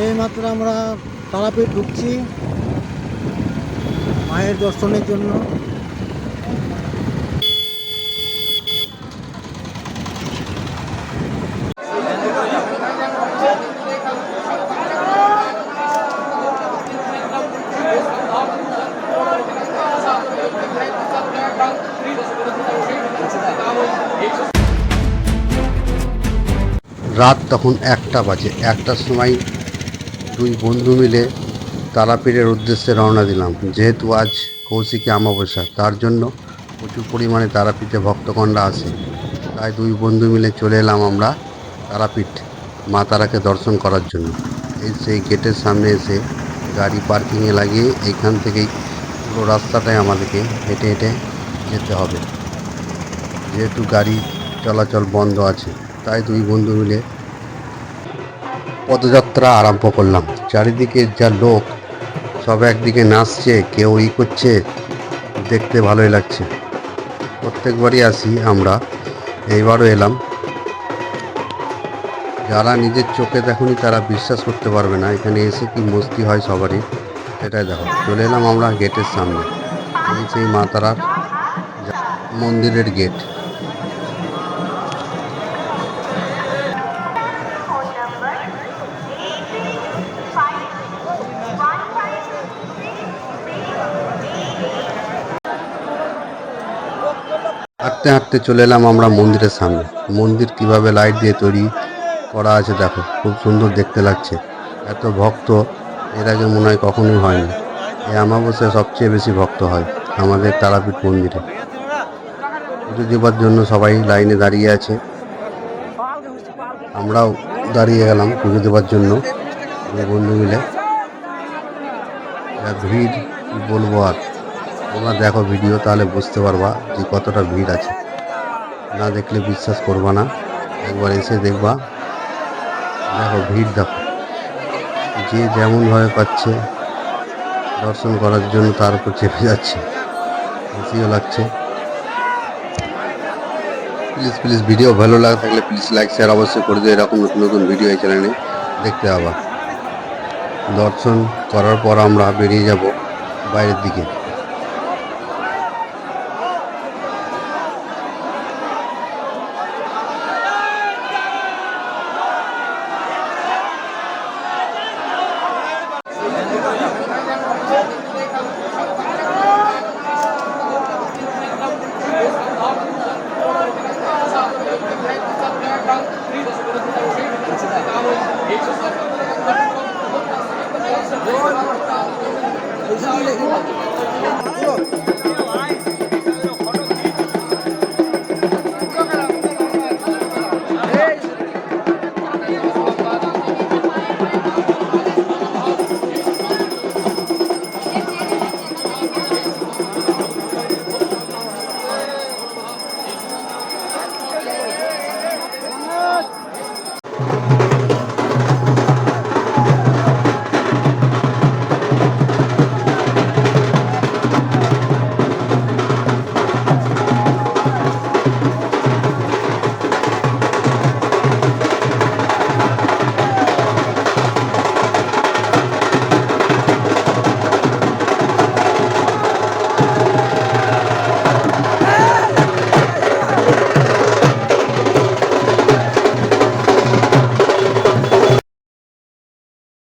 এই মাত্র আমরা তারাপীঠ ঢুকছি মায়ের দর্শনের জন্য। রাত তখন একটা বাজে একটার সময় দুই বন্ধু মিলে তারাপীঠের উদ্দেশ্যে রওনা দিলাম। যেহেতু আজ কৌশিকী অমাবস্যা, তার জন্য প্রচুর পরিমাণে তারাপীঠে ভক্তকণ্ডা আসে তাই দুই বন্ধু মিলে চলে এলাম আমরা তারাপীঠ মা তারাকে দর্শন করার জন্য। এই সেই গেটের সামনে এসে গাড়ি পার্কিংয়ে লাগিয়ে এইখান থেকেই পুরো রাস্তাটাই আমাদেরকে হেঁটে হেঁটে যেতে হবে। যেহেতু গাড়ি চলাচল বন্ধ আছে, তাই দুই বন্ধু মিলে পদযাত্রা আরম্ভ করলাম। চারিদিকে যা লোক, সব একদিকে নাচছে, কেউ ই করছে, দেখতে ভালোই লাগছে। প্রত্যেকবারই আসি আমরা। এইবারও এলাম। যারা নিজের চোখে দেখুনি তারা বিশ্বাস করতে পারবে না, এখানে এসে কি মস্তি হয় সবারই, সেটাই দেখো। চলে এলাম আমরা গেটের সামনে। এই সেই মা তারার মন্দিরের গেট। হাঁটতে হাঁটতে চলে এলাম আমরা মন্দিরের সামনে। মন্দির কীভাবে লাইট দিয়ে তৈরি করা আছে দেখো, খুব সুন্দর দেখতে লাগছে। এত ভক্ত, এর আগে মনে হয় কখনোই হয়নি। এই অমাবস্যায় সবচেয়ে বেশি ভক্ত হয় আমাদের তারাপীঠ মন্দিরে। পুজো দেবার জন্য সবাই লাইনে দাঁড়িয়ে আছে। আমরাও দাঁড়িয়ে গেলাম পুজো দেবার জন্য, বন্ধু মিলে। ভিড় বলব আর? তোমরা দেখো ভিডিও তাহলে বুঝতে পারবা যে কতটা ভিড় আছে। না দেখলে বিশ্বাস করবা না। একবার এসে দেখবা। দেখো ভিড় দেখো। যে যেমনভাবে পাচ্ছে, দর্শন করার জন্য তার উপর চেপে যাচ্ছে। খুশিও লাগছে। প্লিজ প্লিজ ভিডিও ভালো লাগে থাকলে প্লিজ লাইক শেয়ার অবশ্যই করে দিও। এরকম নতুন নতুন ভিডিও এই চ্যানেলে দেখতে পাবা। দর্শন করার পর আমরা বেরিয়ে যাব বাইরের দিকে। Gracias.